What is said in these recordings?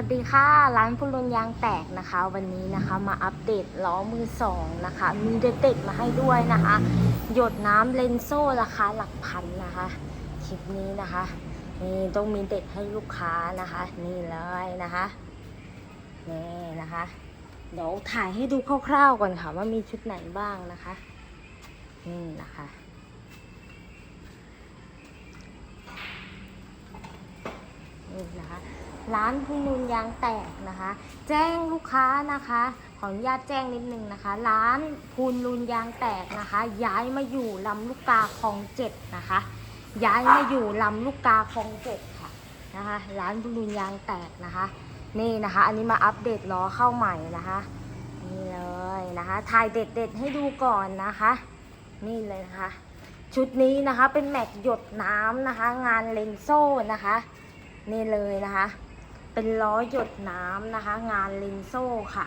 วัสดีค่ะ ร้านพุลุนยางแตกนะคะ วันนี้นะคะมาอัปเดตล้อมือสองนะคะ มีเด็ดๆมาให้ด้วยนะคะ หยดน้ำเลนโซ่ราคาหลักพันนะคะคลิปนี้นะคะนี่ต้องมีเด็ดให้ลูกค้านะคะ นี่เลยนะคะนี่นะคะเดี๋ยวถ่ายให้ดูคร่าวๆก่อนค่ะ ว่ามีชุดไหนบ้างนะคะ นี่นะคะนี่นะคะ ร้านพูนูนยางแตกนะคะ แจ้งลูกค้านะคะ ขออนุญาตแจ้งนิดนึงนะคะ ร้านพูนลูนยางแตกนะคะ ย้ายมาอยู่ลำลูกกาคลองเจ็ดนะคะ ย้ายมาอยู่ลำลูกกาคลองเจ็ดค่ะนะคะ ร้านพูนลูนยางแตกนะคะ นี่นะคะ อันนี้มาอัปเดตล้อเข้าใหม่นะคะนี่เลยนะคะถ่ายเด็ดๆให้ดูก่อนนะคะ นี่เลยนะคะ ชุดนี้นะคะเป็นแม็กหยดน้ำนะคะ งานเลนโซ่นะคะ นี่เลยนะคะ เป็นล้อหยดน้ำนะคะ งานเลนโซ่ค่ะ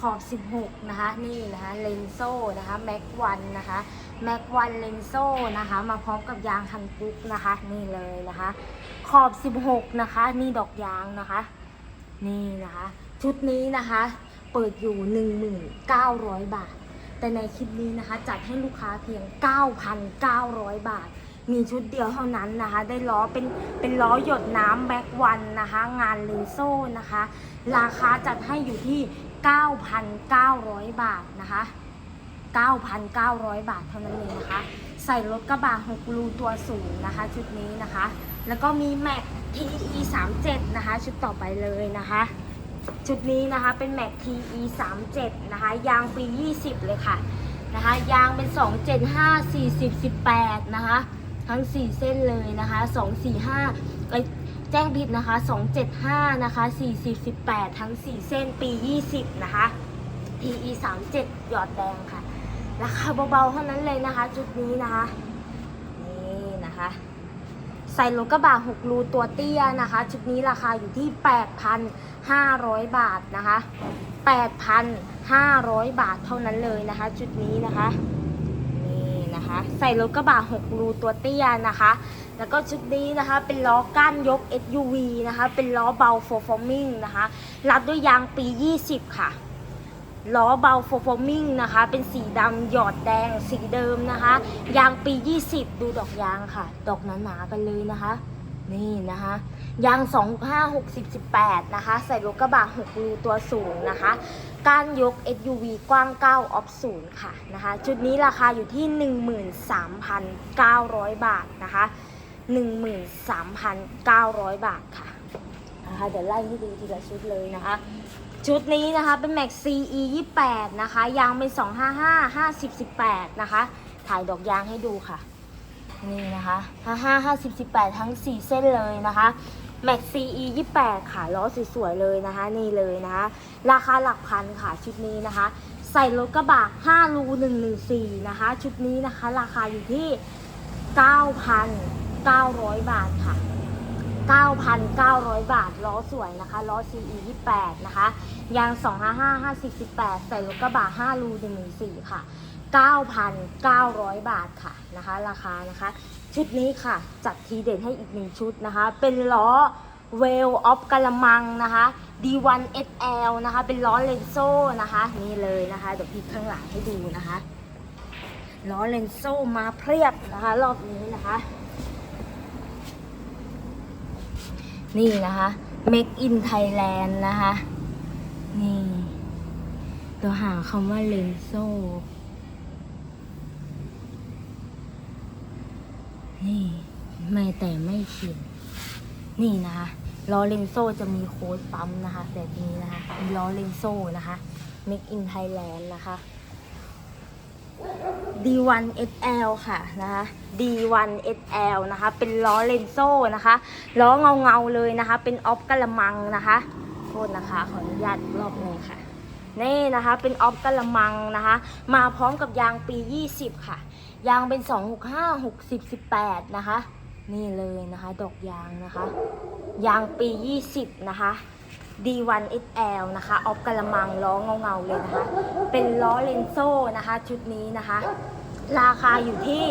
ขอบ 16 นะคะ นี่นะคะเลนโซ่นะคะแม็กวันนะคะแม็กวันเลนโซ่นะคะ มาพร้อมกับยางฮันกุกนะคะ นี่เลยนะคะ ขอบ 16 นะคะ นี่ดอกยางนะคะ นี่นะคะ ชุดนี้นะคะเปิดอยู่ 1,900 บาท แต่ในคลิปนี้นะคะ จัดให้ลูกค้าเพียง 9,900 บาท มีชุดเดียวเท่านั้นนะคะ ได้ล้อเป็นเป็นล้อหยดน้ำแบ็กวันนะคะ งานเลนโซ่นะคะ ราคาจัดให้อยู่ที่ 9,900 บาทนะคะ 9,900 บาทเท่านั้นเองนะคะ ใส่รถกระบะ6รูตัวสูงนะคะ ชุดนี้นะคะ แล้วก็มีแม็ก TE 37นะคะ ชุดต่อไปเลยนะคะชุดนี้นะคะเป็นแม็ก TE 37นะคะ ยางปี 20 เลยค่ะนะคะ ยางเป็น 275 40 18 นะคะ ทั้ง 4 เส้นเลยนะคะ 245เอ้ยแจ้งผิดนะคะ 275 นะคะ 40 18 ทั้ง 4 เส้นปี 20 นะคะ TE 37 หยอดแดงค่ะ ราคาเบาๆเท่านั้นเลยนะคะ จุดนี้นะคะ นี่นะคะ ใส่รถกระบะ6รูตัวเตี้ยนะคะชุดนี้ราคาอยู่ที่ 8,500 บาทนะคะ 8,500 บาทเท่านั้นเลยนะคะชุดนี้นะคะ ใส่รถกระบะ6รูตัวเตี้ยนะคะ แล้วก็ชุดนี้นะคะเป็นล้อก้านยก SUV นะคะ เป็นล้อเบา f o r f o r m i n g นะคะ รัดด้วยยางปี 20 ค่ะ ล้อเบา f o r f o r m i n g นะคะ เป็นสีดำหยอดแดงสีเดิมนะคะ ยางปี 20 ดูดอกยางค่ะ ดอกหนาๆกันเลยนะคะ นี่นะคะยาง25 60 18 นะคะ ใส่รถกระบะ6รูตัวสูงนะคะ กานยก SUV กว้าง 9 ออฟศูนย์ค่ะนะคะ ชุดนี้ราคาอยู่ที่ 13,900 บาทนะคะ 13,900 บาทค่ะนะคะเดี๋ยวไล่ให้ดูทีละชุดเลยนะคะ ชุดนี้นะคะเป็น Max CE 28 นะคะ ยางเป็น 255 50 18 นะคะ ถ่ายดอกยางให้ดูค่ะ นี่นะคะ55 50 18ทั้ง4เส้นเลยนะคะ Max CE 28ค่ะล้อสวยๆเลยนะคะ นี่เลยนะคะ ราคาหลักพันค่ะชุดนี้นะคะ ใส่รถกระบะ5รู114นะคะ ชุดนี้นะคะ ราคาอยู่ที่9,900บาทค่ะ9,900 บาท ล้อสวยนะคะ ล้อ CE 28 นะคะ ยาง 255 50 18 ใส่รถกระบะ5รู114 ค่ะ 9,900 บาทค่ะนะคะ ราคานะคะ ชุดนี้ค่ะ จัดทีเด่นให้อีกหนึ่งชุดนะคะ เป็นล้อ w e l of กะละมังนะคะ D1 SL นะคะ เป็นล้อเลนโซ่นะคะ นี่เลยนะคะ เดี๋ยวพี่ข้างหลังให้ดูนะคะล้อเลนโซ่มาเพียบนะคะ รอบนี้นะคะ นี่นะคะ Make in Thailand นะคะ นี่ ตัวหาคำว่าเลนโซ่ นี่ไม่แต่ไม่เขียนนี่นะคะล้อเลนโซ่จะมีโค้ดปั๊มนะคะแบบนี้นะคะมีล้อเลนโซ่นะคะ Make in Thailand นะคะ D1 SL ค่ะนะคะ D1 SL นะคะเป็นล้อเลนโซ่นะคะล้อเงาเงาเลยนะคะ เป็นออฟกะละมังนะคะโทษนะคะขออนุญาตรอบหนึงค่ะนี่นะคะเป็นออฟกะละมังนะคะ มาพร้อมกับยางปี 20 ค่ะ ยางเป็น 265 60 18 นะคะ นี่เลยนะคะ ดอกยางนะคะ ยางปี 20 นะคะ D1 XL นะคะออฟกะละมังล้อเงาๆเลยนะคะ เป็นล้อเลนโซ่นะคะ ชุดนี้นะคะ ราคาอยู่ที่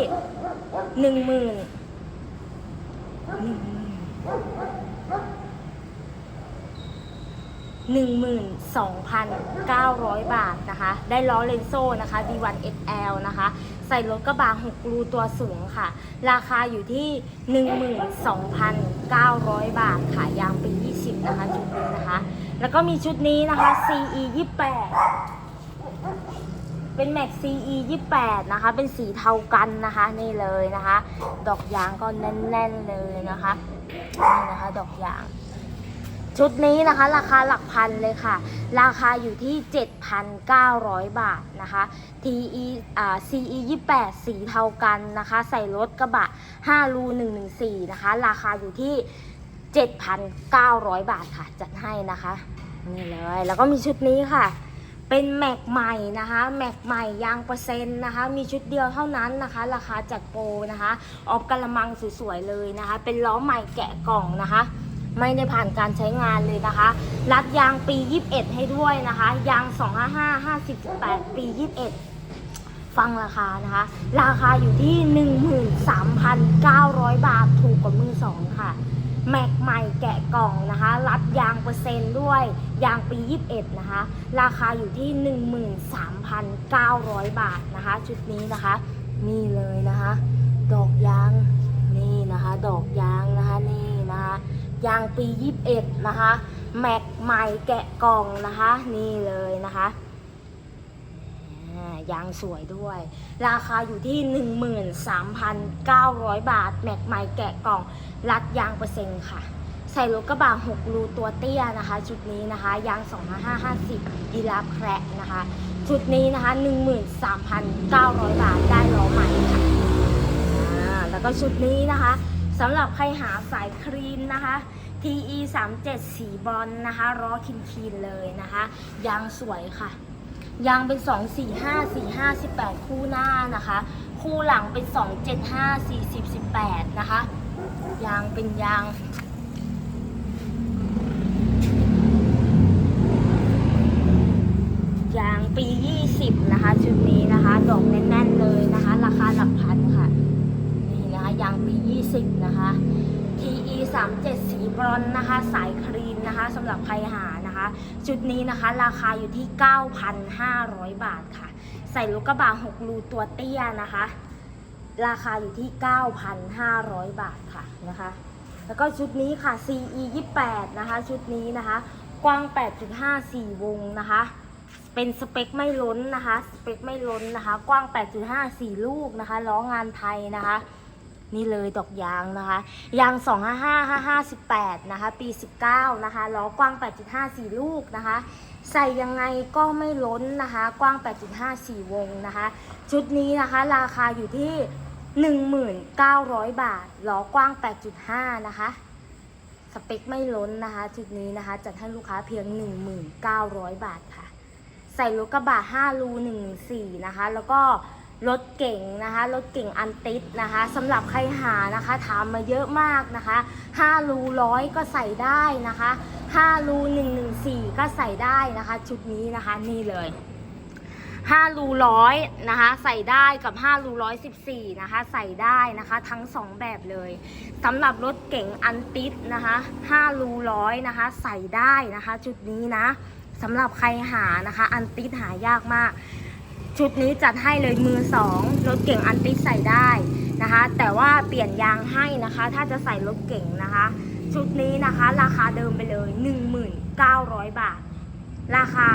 หนึ่งหมื่นหนึ่งหมื่น12,900บาทนะคะ ได้ล้อเลนโซ่นะคะ D1 XL นะคะ ใส่รถกระบะ6รูตัวสูงค่ะ ราคาอยู่ที่ 12,900 บาทค่ะยางปี 20 นะคะ ชุดนี้นะคะ แล้วก็มีชุดนี้นะคะ CE 28เป็นแม็ก CE 28นะคะ เป็นสีเทากันนะคะ นี่เลยนะคะ ดอกยางก็แน่น ๆ เลยนะคะ นี่นะคะ ดอกยาง ชุดนี้นะคะราคาหลักพันเลยค่ะ ราคาอยู่ที่ 7,900 บาทนะคะ TE อ่า CE 28 สีเทากันนะคะ ใส่รถกระบะ5รู114 นะคะ ราคาอยู่ที่ 7,900 บาทค่ะ จัดให้นะคะ นี่เลย แล้วก็มีชุดนี้ค่ะ เป็นแม็กใหม่นะคะ แม็กใหม่ยางเปอร์เซ็นต์นะคะ มีชุดเดียวเท่านั้นนะคะ ราคาจัดโปรนะคะ ออฟกระมังสวยๆเลยนะคะ เป็นล้อใหม่แกะกล่องนะคะ ไม่ได้ผ่านการใช้งานเลยนะคะ รัดยางปี 21 ให้ด้วยนะคะ ยาง 255 50ปี 21 ฟังราคานะคะ ราคาอยู่ที่ 13,900 บาทถูกกว่ามือสองค่ะ แม็กใหม่แกะกล่องนะคะ รัดยางเปอร์เซ็นต์ด้วย ยางปี 21 นะคะ ราคาอยู่ที่ 13,900 บาทนะคะ ชุดนี้นะคะ นี่เลยนะคะ ดอกยาง นี่นะคะ ดอกยางนะคะ นี่นะคะ ยางปี 21 นะคะ แม็กใหม่แกะกล่องนะคะ นี่เลยนะคะยางสวยด้วย ราคาอยู่ที่ 13,900 บาท แม็กใหม่แกะกล่อง รัดยางเปอร์เซ็นต์ค่ะ ใส่รถกระบะ6รูตัวเตี้ยนะคะ ชุดนี้นะคะ ยาง 2550ดีลาแคระนะคะ ชุดนี้นะคะ 13,900 บาทได้ล้อใหม่ค่ะ แล้วก็ชุดนี้นะคะ สำหรับใครหาสายครีมนะคะ TE 3 7สีบอลนะคะล้อคินคีนเลยนะคะ ยางสวยค่ะ ยางเป็น 2 4 5 4 5 18 คู่หน้านะคะ คู่หลังเป็น 2 7 5 40 18 นะคะ ยางเป็นยางยางปี 20 นะคะ ชุดนี้นะคะ ดอกแน่นๆเลย 10 นะคะ TE 3 7สีบรอนนะคะ สายครีนนะคะสำหรับใครหานะคะ ชุดนี้นะคะราคาอยู่ที่ 9,500 บาทค่ะ ใส่ลูกกระบะ6รูตัวเตี้ยนะคะ ราคาอยู่ที่ 9,500 บาทค่ะนะคะ แล้วก็ชุดนี้ค่ะ CE 28นะคะ ชุดนี้นะคะ กว้าง 8.54 วงนะคะเป็นสเปคไม่ล้นนะคะ สเปคไม่ล้นนะคะ กว้าง 8.5 4 ลูกนะคะ ล้องานไทยนะคะ นี่เลยดอกยางนะคะยาง 255 558นะคะ ปี 19 นะคะล้อกว้าง 8.5 4 ลูกนะคะ ใส่ยังไงก็ไม่ล้นนะคะ กว้าง 8.5 4 วงนะคะ ชุดนี้นะคะราคาอยู่ที่ 1,900 บาทล้อกว้าง 8.5 นะคะสเปคไม่ล้นนะคะชุดนี้นะคะจัดให้ลูกค้าเพียง 1,900 บาทค่ะ ใส่รถกระบะ5รู14นะคะ แล้วก็ รถเก่งนะคะ รถเก่งอันติดนะคะสำหรับใครหานะคะถามมาเยอะมากนะคะ5รูร้อยก็ใส่ได้นะคะ5รู114 ก็ใส่ได้นะคะ ชุดนี้นะคะนี่เลย5รูร้อยนะคะใส่ได้กับ5รูร้อยสิบสี่นะคะใส่ได้นะคะทั้งสองแบบเลยสำหรับรถเก๋งอันติดนะคะ5รูร้อยนะคะใส่ได้นะคะ ชุดนี้นะสำหรับใครหานะคะ อันติดหายากมาก ชุดนี้จัดให้เลยมือสองรถเก่งอันติดใส่ได้นะคะ แต่ว่าเปลี่ยนยางให้นะคะ ถ้าจะใส่รถเก่งนะคะ ชุดนี้นะคะราคาเดิมไปเลย 1900 บาท ราคา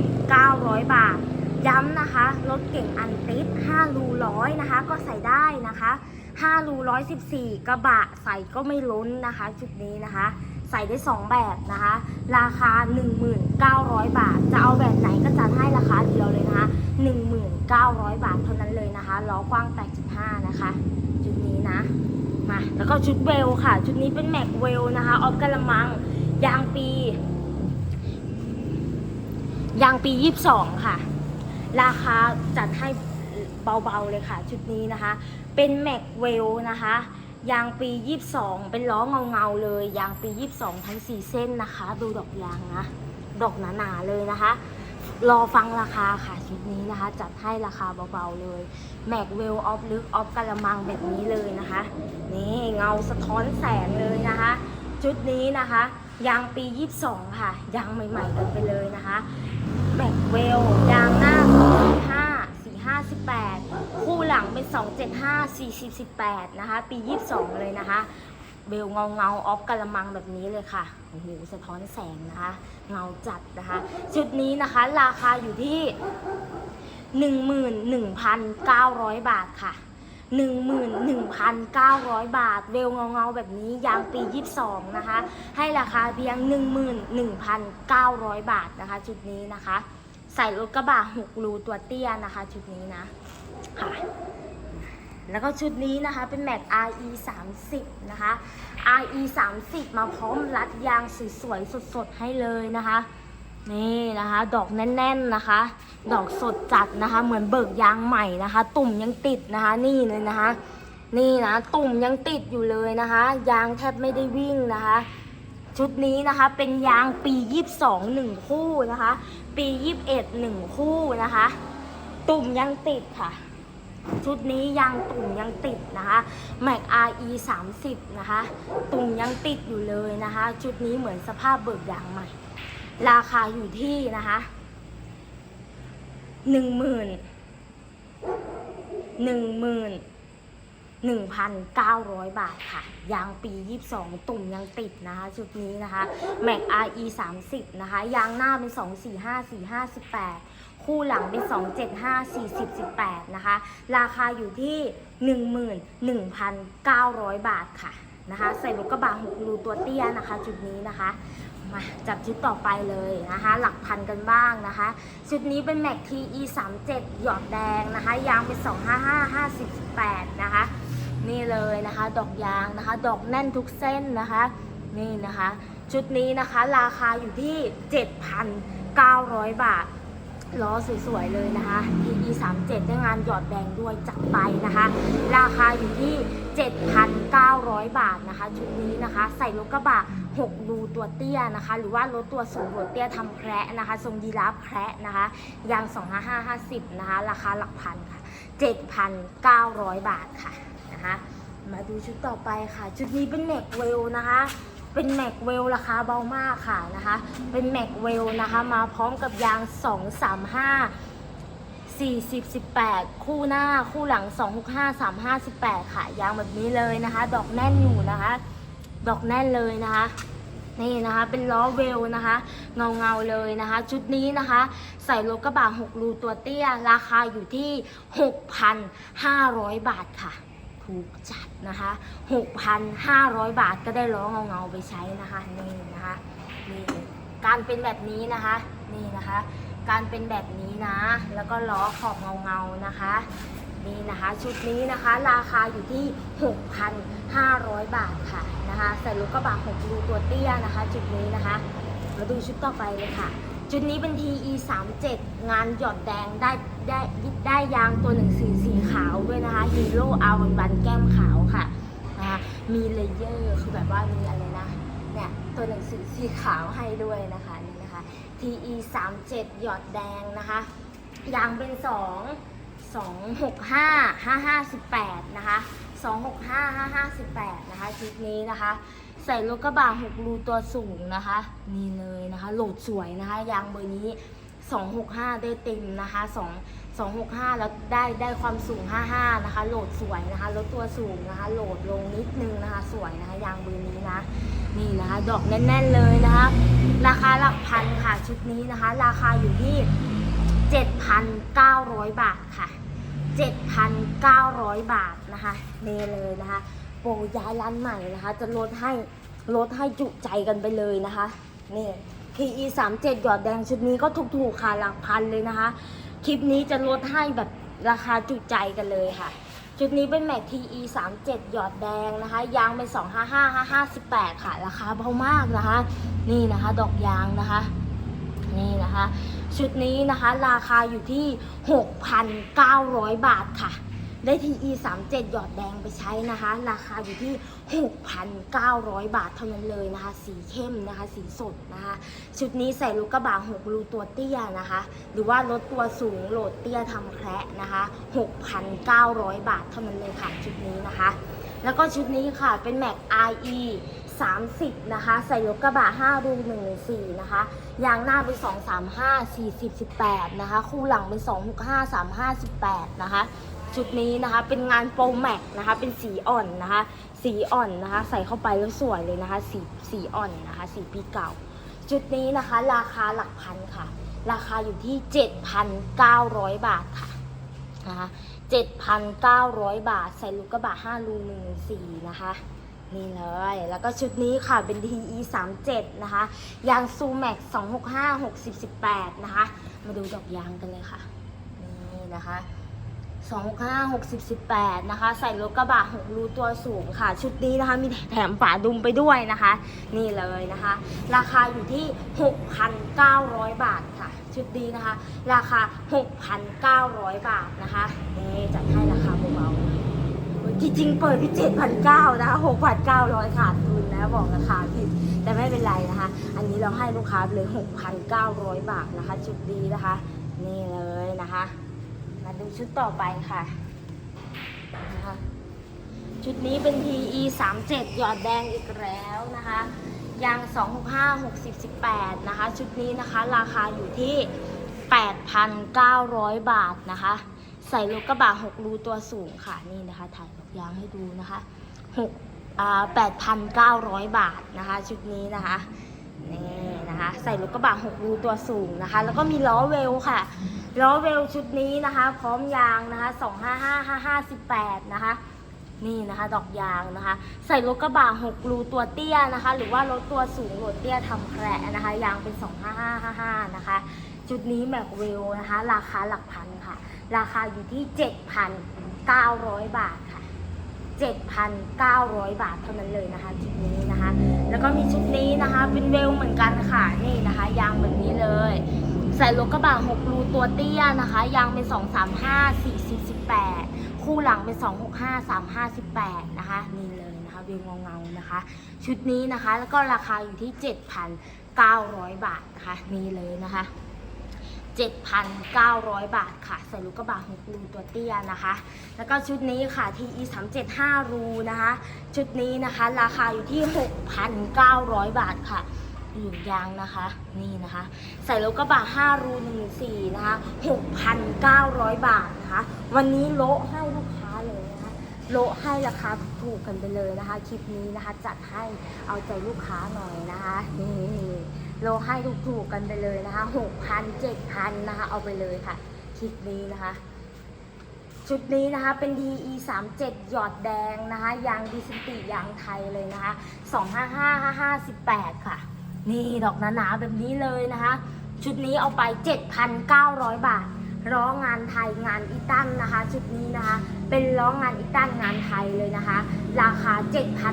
1,900 บาท ย้ำนะคะรถเก่งอันติส5รูร้อยนะคะ ก็ใส่ได้นะคะ5รูร้อยสิบสี่กระบะใส่ก็ไม่ล้นนะคะ ชุดนี้นะคะ ส่ได้ 2 แบบนะคะ ราคา 1,900 บาท จะเอาแบบไหนก็จัดให้ราคาเดียวเลยนะคะ1,900 บาทเท่านั้นเลยนะคะล้อกว้าง 8.5 นะคะชุดนี้นะมาแล้วก็ชุดเวลค่ะ ชุดนี้เป็นแม็กเวลนะคะออฟกระมังยางปี ยางปี 22 ค่ะ ราคาจัดให้เบาๆเลยค่ะ ชุดนี้นะคะ เป็นแม็กเวลนะคะ ยางปี 22 เป็นล้อเงาๆเลย ยางปี 22 ทั้ง 4 เส้นนะคะ ดูดอกยางนะ ดอกหนาๆเลยนะคะ รอฟังราคาค่ะชุดนี้นะคะ จัดให้ราคาเบาๆเลย แม็กเวลออฟลึกออฟกระมังแบบนี้เลยนะคะ นี่เงาสะท้อนแสงเลยนะคะ ชุดนี้นะคะ ยางปี 22 ค่ะ ยางใหม่ๆกันไปเลยนะคะแบ็กเวล ยางหน้า 45 45 18 คู่หลังเป็น 275 40 18 นะคะ ปี 22 เลยนะคะ เบลเงาเงาออฟกะละมังแบบนี้เลยค่ะ โอ้โห สะท้อนแสงนะคะ เงาจัดนะคะ ชุดนี้นะคะราคาอยู่ที่ 11,900 บาทค่ะ11,900 บาท เวลเงาเงาแบบนี้ยางปี 22 นะคะ ให้ราคาเพียง 11,900 บาทนะคะ ชุดนี้นะคะ ใส่รถกระบะ6รูตัวเตี้ยนะคะ ชุดนี้นะ ค่ะ แล้วก็ชุดนี้นะคะเป็นแม็ก RE 30นะคะ RE 30มาพร้อมรัดยางสวยๆสดๆให้เลยนะคะ นี่นะคะ ดอกแน่นๆนะคะ ดอกสดจัดนะคะ เหมือนเบิกยางใหม่นะคะ ตุ่มยังติดนะคะ นี่เลยนะคะ นี่นะตุ่มยังติดอยู่เลยนะคะ ยางแทบไม่ได้วิ่งนะคะชุดนี้นะคะเป็นยางปี 22 1 คู่นะคะ ปี 21 1 คู่นะคะ ตุ่มยังติดค่ะ ชุดนี้ยางตุ่มยังติดนะคะแม็ก RE 30นะคะ ตุ่มยังติดอยู่เลยนะคะ ชุดนี้เหมือนสภาพเบิกยางใหม่ ราคาอยู่ที่นะคะหนึ่งหมื่นหนึ่งหมื่นหนึ่งพันเก้าร้อยบาทค่ะ ยางปี22ตุ่มยังติดนะคะชุดนี้นะคะแม็ก RE 30นะคะ ยางหน้าเป็น245 45 18 คู่หลังเป็น 275 40 18 นะคะ ราคาอยู่ที่ 11,900 บาทค่ะนะคะ ใส่รถกกระบะ6รูตัวเตี้ยนะคะ จุดนี้นะคะ มาจับชุดต่อไปเลยนะคะ หลักพันกันบ้างนะคะ ชุดนี้เป็นแม็ก TE 3 7หยอดแดงนะคะ ยางเป็น255 50 18นะคะ นี่เลยนะคะ ดอกยางนะคะ ดอกแน่นทุกเส้นนะคะ นี่นะคะ ชุดนี้นะคะ ราคาอยู่ที่ 7,900 บาท ล้อสวยๆเลยนะคะ TE 3 7ได้งานหยอดแดงด้วยจัดไปนะคะ ราคาอยู่ที่ 7,900 บาทนะคะชุดนี้นะคะ ใส่รถกระบะ6รูตัวเตี้ยนะคะ หรือว่ารถตัวสูงหัวเตี้ยทำแคระนะคะ ทรงยีราฟแคระนะคะยาง 25550 นะคะ ราคาหลักพันค่ะ 7,900 บาทค่ะนะคะ มาดูชุดต่อไปค่ะ ชุดนี้เป็นแม็กเวลนะคะ เป็นแม็กเวลราคาเบามากค่ะนะคะ เป็นแม็กเวลนะคะ มาพร้อมกับยาง 235 40 18 คู่หน้าคู่หลัง 265 35 18 ค่ะ ยางแบบนี้เลยนะคะ ดอกแน่นอยู่นะคะ ดอกแน่นเลยนะคะ นี่นะคะเป็นล้อเวลนะคะ เงาเงาเลยนะคะ ชุดนี้นะคะ ใส่รถกระบะ6รูตัวเตี้ย ราคาอยู่ที่ 6,500 บาทค่ะ ถูกจัดนะคะ 6,500 บาทก็ได้ล้อเงาเงาๆไปใช้นะคะนี่นะคะนี่การเป็นแบบนี้นะคะนี่นะคะ การเป็นแบบนี้นะ แล้วก็ล้อขอบเงาเงาๆนะคะนี่นะคะชุดนี้นะคะราคาอยู่ที่ 6,500 บาทค่ะนะคะใส่รถกระบะ6รูตัวเตี้ยนะคะ จุดนี้นะคะ มาดูชุดต่อไปเลยค่ะ ชุดนี้เป็น TE 3 7งานหยอดแดงได้ได้ได้ยางตัวหนึ่งสีสีขาวด้วยนะคะฮีโร่อาวันวันแก้มขาวค่ะนะคะมีเลเยอร์คือแบบว่ามีอะไรนะเนี่ยตัวหนังสือสีขาวให้ด้วยนะคะนี่นะคะ TE 3 7หยอดแดงนะคะยางเป็น 2 265 5518นะคะ265 5518นะคะชุดนี้นะคะ ใส่รถกระบะ6รูตัวสูงนะคะ นี่เลยนะคะ โหลดสวยนะคะ ยางเบอร์นี้ 265 ได้เต็มนะคะ 2 265 แล้วได้ได้ความสูง 55 นะคะ โหลดสวยนะคะ รถตัวสูงนะคะ โหลดลงนิดนึงนะคะ สวยนะคะ ยางเบอร์นี้นะ นี่นะคะ ดอกแน่น ๆ เลยนะคะ ราคาหลักพันค่ะ ชุดนี้นะคะ ราคาอยู่ที่ 7,900 บาทค่ะ 7,900 บาทนะคะนี่เลยนะคะ ปรย้ายร้านใหม่นะคะ จะลดให้ลดให้จุใจกันไปเลยนะคะนี่ PE 3 7หยอดแดงชุดนี้ก็ถูกๆค่ะหลักพันเลยนะคะ คลิปนี้จะลดให้แบบราคาจุใจกันเลยค่ะ ชุดนี้เป็นแม็ก TE 3 7หยอดแดงนะคะ ยางเป็น 255 55 18ค่ะ ราคาเบามากนะคะ นี่นะคะ ดอกยางนะคะนี่นะคะ ชุดนี้นะคะ ราคาอยู่ที่ 6,900 บาทค่ะ ได้ TE 3 7หยอดแดงไปใช้นะคะ ราคาอยู่ที่ 6,900 บาทเท่านั้นเลยนะคะ สีเข้มนะคะ สีสดนะคะ ชุดนี้ใส่ลูกกระบะ6รูตัวเตี้ยนะคะ หรือว่ารถตัวสูงโหลดเตี้ยทำแคระนะคะ 6,900 บาทเท่านั้นเลยค่ะ ชุดนี้นะคะ แล้วก็ชุดนี้ค่ะเป็น Mac RE 30 นะคะ ใส่รถกระบะ5รู1 4 นะคะ ยางหน้าเป็น 235 40 18 นะคะ คู่หลังเป็น 265 35 18 นะคะ ชุดนี้นะคะ เป็นงานโปรแม็กนะคะ เป็นสีอ่อนนะคะ สีอ่อนนะคะ ใส่เข้าไปแล้วสวยเลยนะคะ สีสีอ่อนนะคะ สีปีเก่า ชุดนี้นะคะ ราคาหลักพันค่ะ ราคาอยู่ที่ 7,900 บาทค่ะนะคะ7,900 บาท ใส่ลูกกระบะ5รู1 4นะคะนี่เลย แล้วก็ชุดนี้ค่ะเป็น TE 3 7นะคะ ยางซูแม็ก265 60 18 นะคะ มาดูดอกยางกันเลยค่ะ นี่นะคะ 265 60 18 นะคะ ใส่รถกระบะ6รูตัวสูงค่ะ ชุดนี้นะคะ มีแถมฝาดุมไปด้วยนะคะ นี่เลยนะคะ ราคาอยู่ที่ 6,900 บาทค่ะ ชุดนี้นะคะ ราคา 6,900 บาทนะคะ นี่จัดให้ราคาเบาๆจริงๆ เปิดที่7,900นะคะ6,900ขาดทุนนะบอกราคาผิดแต่ไม่เป็นไรนะคะ อันนี้เราให้ลูกค้าเลย 6,900 บาทนะคะ ชุดดีนะคะ นี่เลยนะคะ มาดูชุดต่อไปค่ะนะคะชุดนี้เป็น PE 37 หยอดแดงอีกแล้วนะคะยาง 265 60 18 นะคะ ชุดนี้นะคะราคาอยู่ที่ 8,900 บาทนะคะ ใส่รถกระบะ6รูตัวสูงค่ะ นี่นะคะ ถ่ายดอกยางให้ดูนะคะ6อ่า8,900 บาทนะคะ ชุดนี้นะคะนี่นะคะ ใส่รถกระบะ6รูตัวสูงนะคะ แล้วก็มีล้อเวลค่ะ ล้อเวลชุดนี้นะคะ พร้อมยางนะคะ255558นะคะ นี่นะคะดอกยางนะคะ ใส่รถกระบะ6รูตัวเตี้ยนะคะ หรือว่ารถตัวสูงรถเตี้ยทำแคระนะคะ ยางเป็น 25555นะคะจุดนี้แม็กเวลนะคะ ราคาหลักพันค่ะ ราคาอยู่ที่ 7,900 บาทค่ะ7,900 บาทเท่านั้นเลยนะคะชุดนี้นะคะ แล้วก็มีชุดนี้นะคะเป็นเวลเหมือนกันค่ะนี่นะคะ ยางแบบนี้เลย ใส่รถกระบะ6รูตัวเตี้ยนะคะ ยางเป็น 235 40 18 คู่หลังเป็น 265 35 18 นะคะ นี่เลยนะคะเวลเงาๆนะคะ ชุดนี้นะคะ แล้วก็ราคาอยู่ที่ 7,900 บาทนะคะ นี่เลยนะคะ 7,900 บาทค่ะ ใส่ลูกกระบะ6รูตัวเตี้ยนะคะ แล้วก็ชุดนี้ค่ะ TE 375รูนะคะ ชุดนี้นะคะ ราคาอยู่ที่ 6,900 บาทค่ะ อยู่ยางนะคะ นี่นะคะ ใส่รถกระบะ5รู14นะคะ6,900 บาทนะคะ วันนี้โละให้ลูกค้าเลยนะคะ โละให้ราคาถูกกันไปเลยนะคะ คลิปนี้นะคะ จัดให้เอาใจลูกค้าหน่อยนะคะนี่โลให้ถูกๆกันไปเลยนะคะหกพันเจ็ดพันนะคะเอาไปเลยค่ะ คลิปนี้นะคะชุดนี้นะคะเป็น DE 3 7หยอดแดงนะคะยางดิสติยางไทยเลยนะคะ 255 558 ค่ะ นี่ดอกหนาๆแบบนี้เลยนะคะ ชุดนี้เอาไป 7,900 บาทล้องงานไทยงานอีตันนะคะ ชุดนี้นะคะ เป็นล้องงานอีตันงานไทยเลยนะคะ ราคา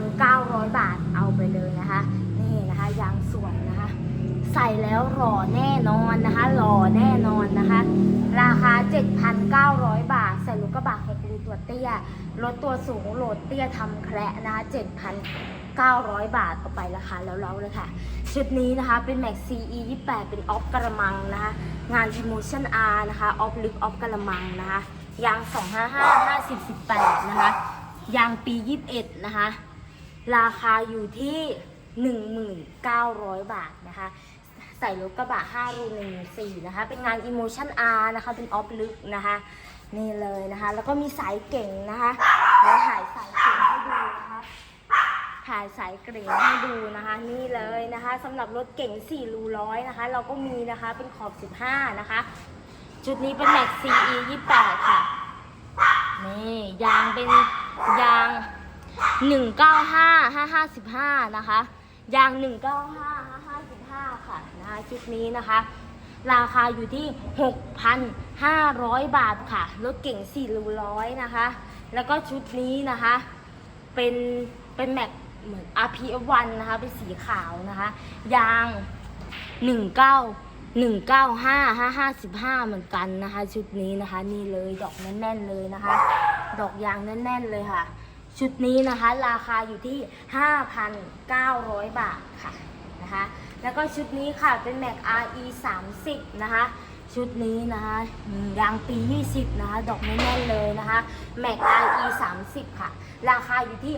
7,900 บาทเอาไปเลยนะคะ นี่นะคะยางสวยนะคะ ใส่แล้วหล่อแน่นอนนะคะ หล่อแน่นอนนะคะ ราคา 7,900 บาท ใส่ลูกกระบะ6รูตัวเตี้ยรถตัวสูงโหลดเตี้ยทำแคระนะคะ 900 บาทเอาไปราคาแล้วเล่าเลยค่ะ ชุดนี้นะคะเป็น Max CE 28 เป็นออฟกระมังนะคะ งาน Emotion R นะคะออฟลึกออฟกระมังนะคะ ยาง 255 50 18 นะคะ ยางปี 21 นะคะ ราคาอยู่ที่ 1,900 บาทนะคะ ใส่รถกระบะ5รู14นะคะ เป็นงาน Emotion R นะคะ เป็นออฟลึกนะคะ นี่เลยนะคะ แล้วก็มีสายเก่งนะคะ แล้วถ่ายสายเก่งให้ดูนะคะ ถ่ายสายเกรงให้ดูนะคะ นี่เลยนะคะสำหรับรถเก่ง4รูร้อยนะคะ เราก็มีนะคะเป็นขอบ 15 นะคะชุดนี้เป็นแม็ก CE 28 ค่ะ นี่ยางเป็นยาง 195 555 นะคะ ยาง 195 555 ค่ะนะคะชุดนี้นะคะ ราคาอยู่ที่ 6,500 บาทค่ะ รถเก่ง4รูร้อยนะคะ แล้วก็ชุดนี้นะคะ เป็นเป็นแม็ก เหมือน RPF1 นะคะ เป็นสีขาวนะคะ ยาง 19 195 555 เหมือนกันนะคะ ชุดนี้นะคะ นี่เลยดอกแน่นๆเลยนะคะ ดอกยางแน่น ๆ เลยค่ะ ชุดนี้นะคะ ราคาอยู่ที่ 5,900 บาทค่ะนะคะ แล้วก็ชุดนี้ค่ะเป็นแม็ก RE 30นะคะ ชุดนี้นะคะยางปี 20 นะคะ ดอกแน่นเลยนะคะ แม็ก IE 30 ค่ะ ราคาอยู่ที่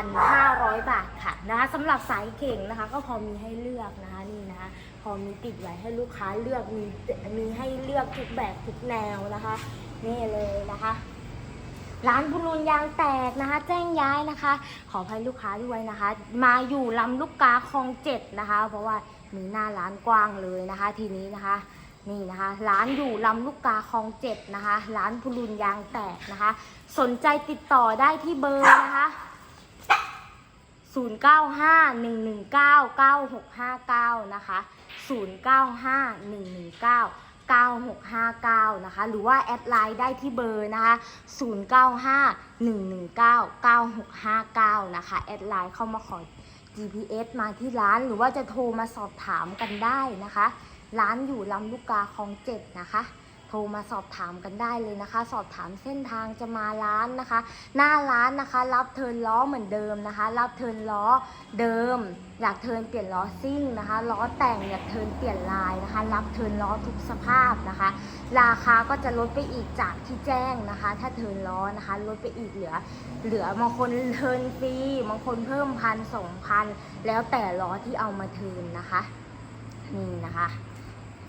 6,500 บาทค่ะนะคะสำหรับสายเข่งนะคะ ก็พอมีให้เลือกนะคะนี่นะคะพอมีติดไว้ให้ลูกค้าเลือกมีมีให้เลือกทุกแบบทุกแนวนะคะ นี่เลยนะคะร้านบุรุนยางแตกนะคะ แจ้งย้ายนะคะ ขออภัยลูกค้าด้วยนะคะ มาอยู่ลำลูกกาคลองเจ็ดนะคะ เพราะว่ามีหน้าร้านกว้างเลยนะคะ ทีนี้นะคะ นี่นะคะ ร้านอยู่ลำลูกกาคลองเจ็ดนะคะ ร้านบุรุนยางแตกนะคะ สนใจติดต่อได้ที่เบอร์นะคะ0951199659 นะคะ 0951199659 นะคะ หรือว่าแอดไลน์ได้ที่เบอร์นะคะ 0951199659 นะคะ แอดไลน์เข้ามาขอ GPS มาที่ร้านหรือว่าจะโทรมาสอบถามกันได้นะคะ ร้านอยู่ลำลูกกาคลองเจ็ดนะคะ โทรมาสอบถามกันได้เลยนะคะ สอบถามเส้นทางจะมาร้านนะคะ หน้าร้านนะคะ รับเทินล้อเหมือนเดิมนะคะ รับเทินล้อเดิม อยากเทินเปลี่ยนล้อซิ่งนะคะ ล้อแต่งอยากเทินเปลี่ยนลายนะคะ รับเทินล้อทุกสภาพนะคะ ราคาก็จะลดไปอีกจากที่แจ้งนะคะ ถ้าเทินล้อนะคะ ลดไปอีกเหลือ เหลือบางคนเทินฟรีบางคนเพิ่มพันสองพันแล้วแต่ล้อที่เอามาเทินนะคะนี่นะคะ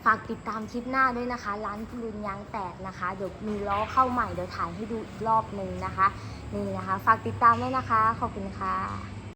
ฝากติดตามคลิปหน้าด้วยนะคะ ร้านพลุนยางแตกนะคะ เดี๋ยวมีล้อเข้าใหม่เดี๋ยวถ่ายให้ดูอีกรอบหนึ่งนะคะ นี่นะคะ ฝากติดตามด้วยนะคะ ขอบคุณค่ะ